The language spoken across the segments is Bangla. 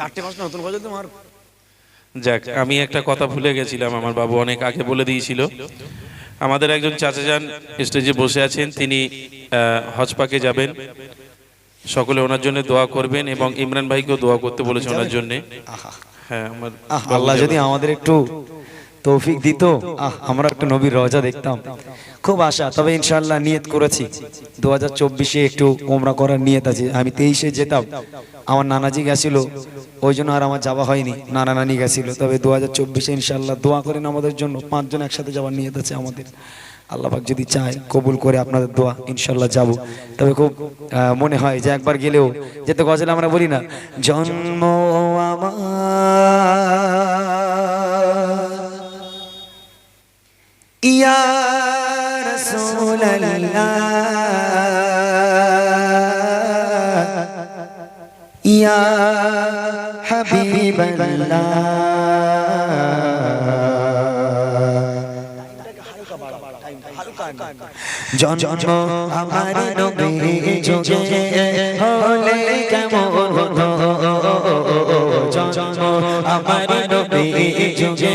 চারটে পাঁচটা নতুন গজল তোমার যাক আমি একটা কথা ভুলে গেছিলাম আমার বাবু অনেক আগে বলে দিয়েছিল। আমাদের একজন চাচা যান স্টেজে বসে আছেন তিনি হজপাকে যাবেন। সকলে ওনার জন্য দোয়া করবেন এবং ইমরান ভাইকেও দোয়া করতে বলেছে ওনার জন্য। হ্যাঁ আমার আল্লাহ যদি আমাদের একটু তৌফিক দিত। আহ আমরা একটু নবীর রজা দেখতাম। খুব আশা, তবে ইনশাল্লাহ নিয়ত করেছি। দু হাজার চব্বিশে একটু ওমরা করার নিয়ত আছে। আমি তেইশে যেতাম, আমার নানাজি গেছিল, ওই জন্য আর আমার যাওয়া হয়নি। নানা নানি গেছিল, তবে দু হাজার চব্বিশে ইনশাল্লাহ দোয়া করেন আমাদের জন্য। পাঁচজন একসাথে যাওয়ার নিয়ত আছে আমাদের। আল্লাহ পাক যদি চায় কবুল করে আপনাদের দোয়া ইনশাল্লাহ যাব। তবে খুব মনে হয় যে একবার গেলেও যেতে গজল আমরা বলি না, জন্ম আমার ইয়া রাসূলাল্লাহ, ইয়া হাবিবাল্লাহ। জন্ম আমার নবী যুগে হলে কেমন হতো জন্ম আমার নবী যুগে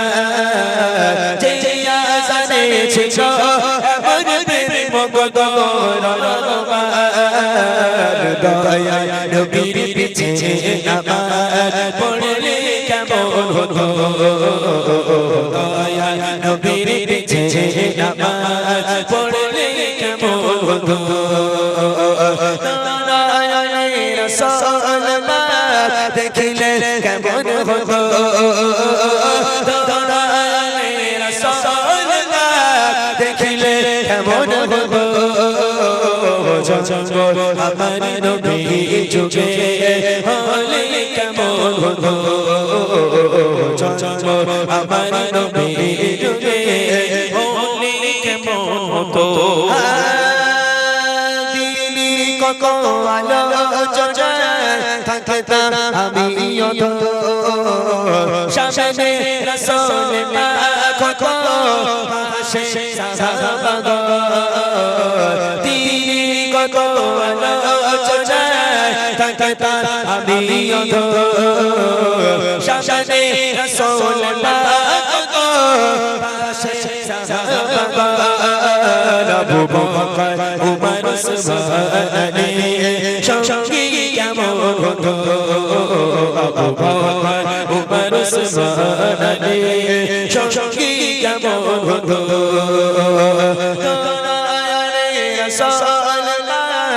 ছিল এমন তেরে মুগ্ধ রমা দয়া নবীর পিছে নামাজ পড়লে কেমন হতো দয়া নবীর পিছে নামাজ পড়লে কেমন হতো জন্ম আমার নবী যুগে হলে কেমন হতো জন্ম আমার নবী যুগে হলে কেমন হতো কত আলোচনা থাকতাম আমি সামনে রসল কত। সে সাহাবাগ দিলি কত থাকতাম আমি অত সামনে রসল কত সে সাহাবাগ আবু বকর উমর সুবহানানি সঙ্গী কেমন আবু বকর উমর সুবহানানি সঙ্গী কেমন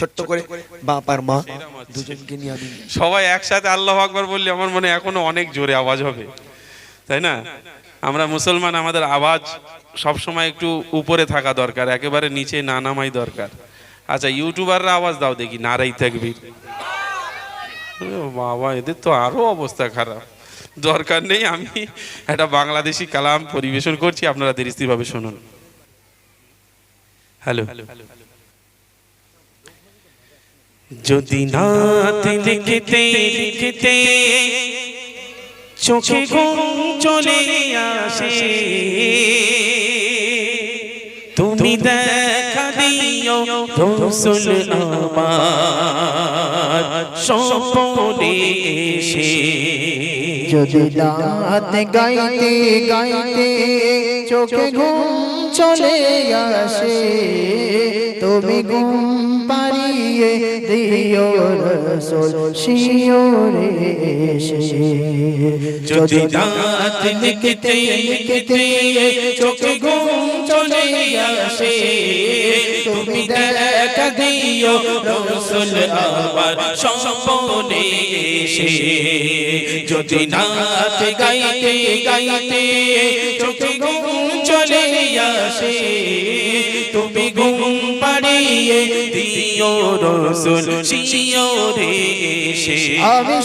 ছোট্ট করে বাপ আর মা দুজনকে নিয়ে আমি সবাই একসাথে আল্লাহ আকবর বললে আমার মনে এখনও অনেক জোরে আওয়াজ হবে। তাই না? আমরা মুসলমান আমাদের আওয়াজ সব সময় একটু উপরে থাকা দরকার একেবারে নিচে না নামাই দরকার। আচ্ছা ইউটিউবাররা আওয়াজ দাও দেখি নারাই থাকবি বাবা এদের তো আরও অবস্থা খারাপ। দরকার নেই আমি একটা বাংলাদেশি কালাম পরিবেশন করছি আপনারা ধীরস্থিরভাবে শুনুন। হ্যালো। হ্যালো। যদি নাত লিখতে লিখতে চোখে ঘুম চলে আসে তুমি দেখা দিও রসুল আমার স্বপনে এসে। যদি দাঁত গাইতে গাইতে চোখে ঘুম চলে আসে তুমি ঘুম পারিয়ে দিও রসুল শিওরে এসে। যদি রাত লিখতে লিখতে চোখে ঘুম দেখা দিও, রসুল আমার স্বপনে এসে। যদি নাচ গাইতে গাইতে চোখে ঘুম চলে আসে, তুমি ঘুম পাড়িয়ে দিও, রসুল শিওরে এসে। আমি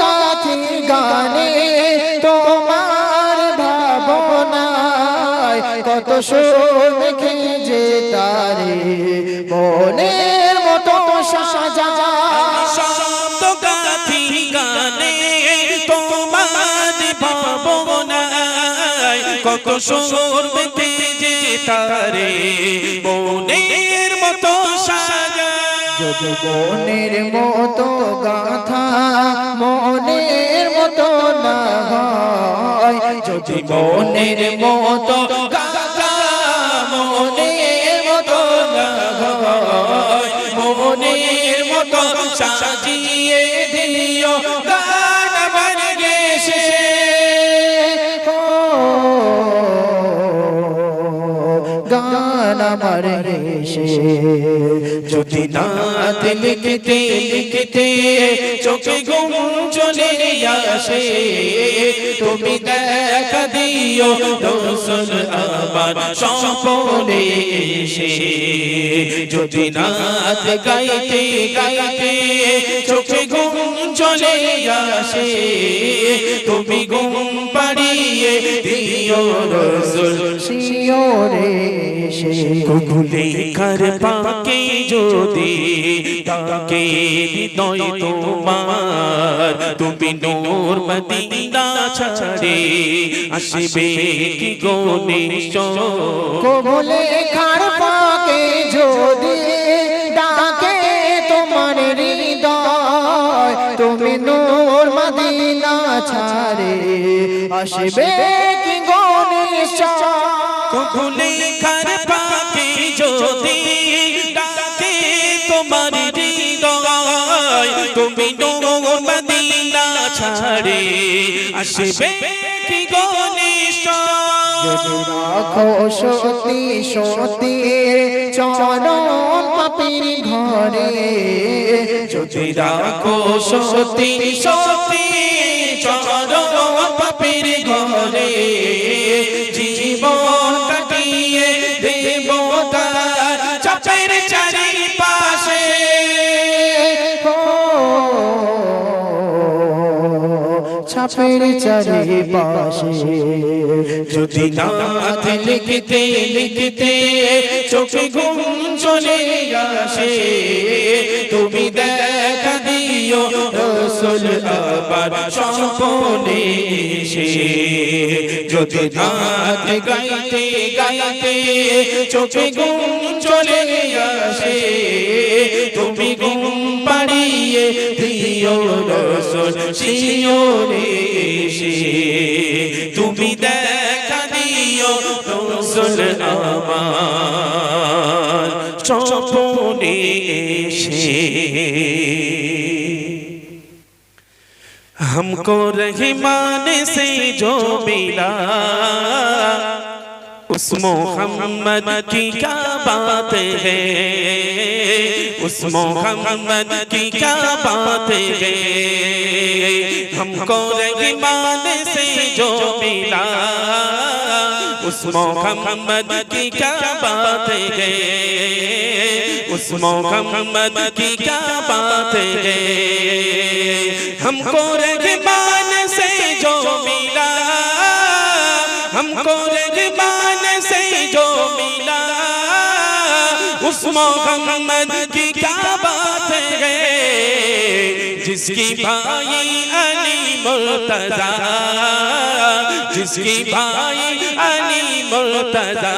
গাথি গানে তোমার ভাবনায় কত তারে মনের মতো সাজা শব্দ গাথি গানে তোমার ভাবনায় কত সুর যে তারে মনের মতো সাজা। যদি মনের মতো গাথা মনের মতো না হয় যদি মনের মতো মনের মতো সাজিয়ে দিও গান আমার গেছে। গান আমার রেশে যদি নাত লিখতে লিখতে চোখে ঘুম চলে আসে। তুমি দেখা দিও রসুল আমার সপনে এসে। যদি নাত গাইতে গাইতে আসে তুমি ঘুম পাড়িয়ে দিও রসুল। শিওরে এসে। গুলে কার পাকে যদি তাকে হৃদয় তোমার তুমি নূর মদিনা ছাড়ে আসবে কি গনে কবলে খার পাকে ছাড়ে আসবে কি গণেশ গুলে কার পাকে যদি ডাকে তোমার হৃদয় তুমি নূর মদিনা ছাড়ে আসবে কি গনে রাখো সতী সতী চরণ পাপির ঘরে যদি রাখো সতী সতী চারি পাশে ছাপের চারি পাশে যদি নাথ লিখতে লিখতে চোখে ঘুম চলে আসে, তুমি দেখা দিও রসুল আবার স্বপনে এসে যদি নাথ গাইতে গাইতে চোখে ঘুম চলে আসে, তুমি ঘুম পাড়িয়ে দিও রসুল শিওরে এসে তুমি দেখা দিও রসুল আমার স্বপনে এসে हमको रहमान से जो मिला उस मोहम्मद की क्या बात है उस मोहम्मद की क्या बात है हमको रहमान से जो मिला اس محمد کی کیا باتیں گئے؟ اس محمد کی کیا باتیں گئے؟ ہم کو رحمان سے جو ملا، ہم کو رحمان سے جو ملا۔ اس محمد کی کیا باتیں گئے؟ جس کی بھائی مرتضا جس کی بھائی علی مرتضا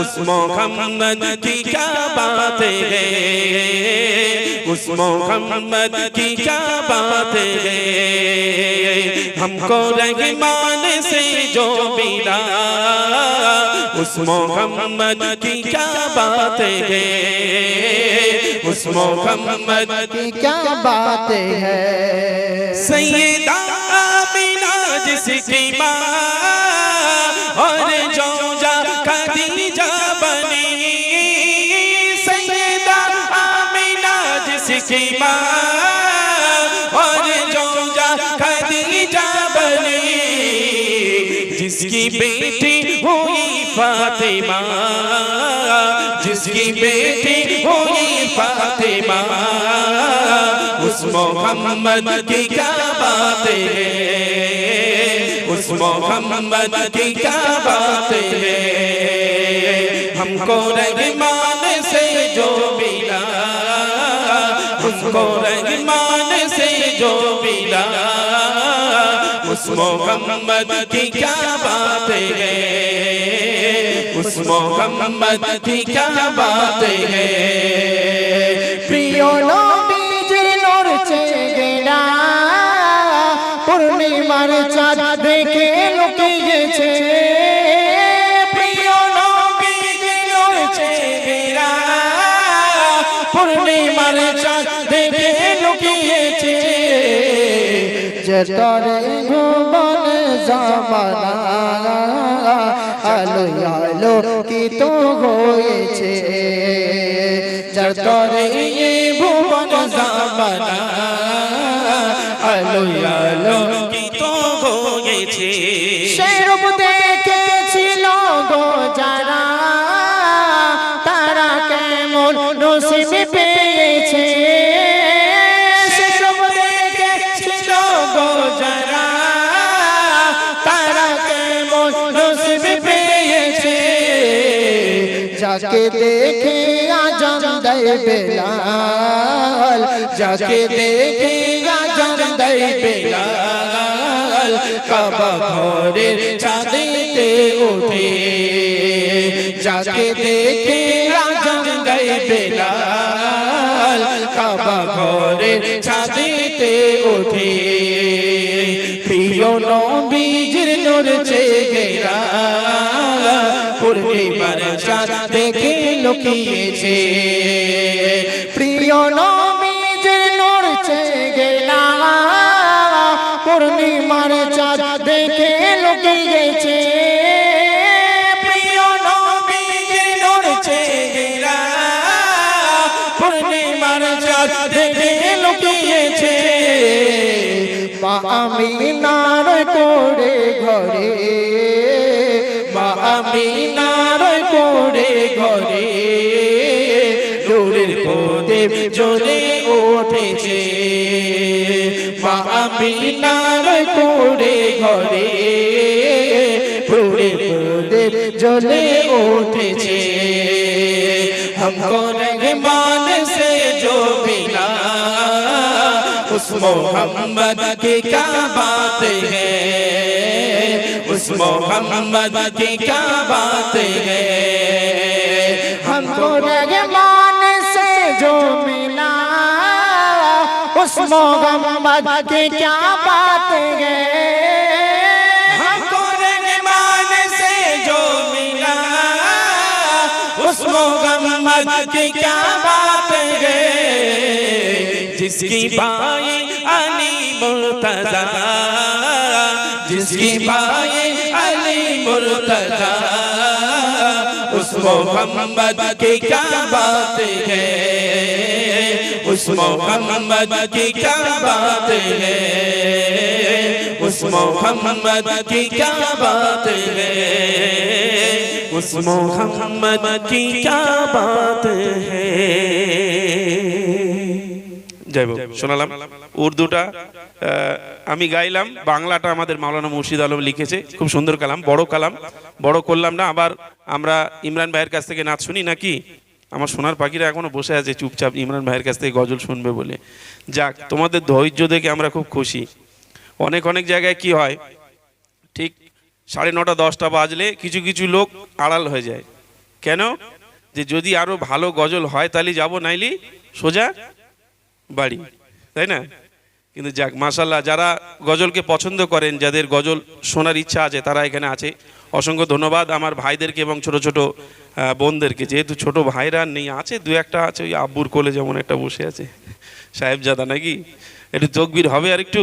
اس محمد کی کیا باتیں ہیں اس محمد کی کیا باتیں ہیں ہم کو رحمان سے جو ملا اس محمد کی کیا باتیں ہیں؟ اس محمد کی کیا باتیں ہیں؟ سیدہ آمینہ جس کی ماں اور جو جا خدیجہ بنی۔ سیدہ آمینہ جس کی ماں جس کی بیٹی ہو فاطمہ، جس کی بیٹی ہوئی فاطمہ، اس محمد کی کیا بات ہیں؟ اس محمد کی کیا بات ہیں؟ ہم کو رحمان سے جو ملا، ہم کو رحمان سے جو ملا، اس محمد کی کیا بات ہیں؟ اس محمد کی کیا بات ہے প্রিয় নবীজির নূর চেয়ে গেলা পূর্ণিমার চাঁদ যতরে ভুবনে জামানা, আলো আলো কি তো হয়েছে। যতরে ভুবন জামানা, আলো আলো কি তো হয়েছে সেরূপ যাকে দেখে আজান দেয় বেলাল, যাকে দেখে আজান দেয় বেলাল, কাবা ঘরের চাঁদিতে ওঠে। যাকে দেখে আজান দেয় বেলাল, কাবা ঘরের চাঁদিতে ওঠে। প্রিয় নবীজির নড়ছে গেরা, পূর্ণিমার লুকিয়েছে প্রিয় প্রিয় নবীজির নড়ছে গেলা, পূর্ণিমার চাঁদ দেখে লুকিয়েছে মা আমিনার করে ঘরে, মা আমিনার ঘরে ঘরে। নূরের প্রদীপ জ্বলে উঠেছে। মা আমিনার ঘরে ঘরে، নূরের প্রদীপ জ্বলে উঠেছে। ہم کو رحمان سے جو ملا اس محمد کی کیا بات ہے اس محمد کی کیا بات ہے ہم کو رحمان سے جو ملا، اس محمد کی کیا بات ہے؟ ہم کو رحمان سے جو ملا، اس محمد کی کیا بات ہے؟ جس کی بائی علی مرتضی، جس کی بائی علی مرتضی۔ उस मोहम्मद की क्या बात है उस मोहम्मद की क्या बात है उस उस मोहम्मद की क्या बात है उस मोहम्मद की क्या बात है শোনালাম। উর্দুটা আমি গাইলাম, বাংলাটা আমাদের মাওলানা মুর্শিদ আলম লিখেছে। খুব সুন্দর কালাম, বড় কালাম। বড় করলাম না, আবার আমরা ইমরান ভাইয়ের কাছ থেকে নাচ শুনি নাকি? আমার সোনার পাখিরা এখনও বসে আছে, চুপচাপ ইমরান ভাইয়ের কাছ থেকে গজল শুনবে বলে। যাক, তোমাদের ধৈর্য দেখে আমরা খুব খুশি। অনেক অনেক জায়গায় কি হয়, ঠিক সাড়ে নটা, দশটা বাজলে কিছু কিছু লোক আড়াল হয়ে যায়। কেন? যে যদি আরও ভালো গজল হয়, তাহলে যাব নাইলি সোজা বাড়ি, তাই না? কিন্তু যাক মাসাল্লাহ যারা গজলকে পছন্দ করেন, যাদের গজল শোনার ইচ্ছা আছে, তারা এখানে আছে। অসংখ্য ধন্যবাদ আমার ভাইদেরকে এবং ছোট ছোট বোনদেরকে। যেহেতু ছোট ভাইরা নেই, আছে, দু একটা আছে, ওই আব্বুর কোলে যেমন একটা বসে আছে। সাহেবজাদা নাকি? একটু তকবির হবে আর একটু?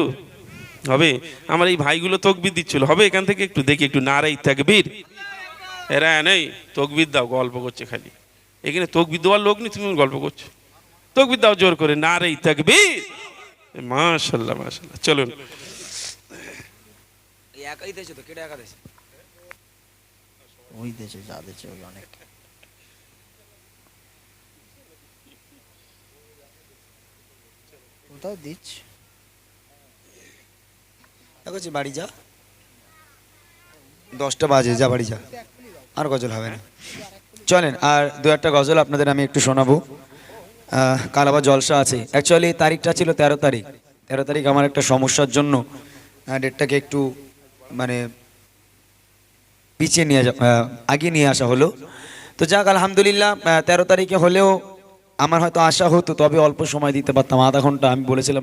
হবে? আমার এই ভাইগুলো তকবির দিচ্ছিল। হবে এখান থেকে একটু? দেখি, একটু নারাই তাকবীর। এরা নেই, তকবির দাও, গল্প করছে খালি। এখানে তকবির দেওয়ার লোক নেই, তুমি গল্প করছ। তকবির দাও জোর করে নারাই তাকবীর। মাশাল্লাহ মাশাল্লাহ চলুন। একাই দেছে তো কেটে একা দেছে ওই দেশে যা দেশে ওই অনেক। কোথাও দিচ্ছি? বাড়ি যা। দশটা বাজে যা বাড়ি যা। আর গজল হবে না। চলেন আর দু একটা গজল আপনাদের আমি একটু শোনাবো। কাল আবার জলসা আছে। অ্যাকচুয়ালি তারিখটা ছিল তেরো তারিখ। তেরো তারিখ আমার একটা সমস্যার জন্য ডেটটাকে একটু মানে পিছিয়ে নিয়ে আগে নিয়ে আসা হলো। তো যাক, আলহামদুলিল্লাহ তেরো তারিখে হলেও আমার হয়তো আশা হতো, তবে অল্প সময় দিতে পারতাম, আধা ঘণ্টা আমি বলেছিলাম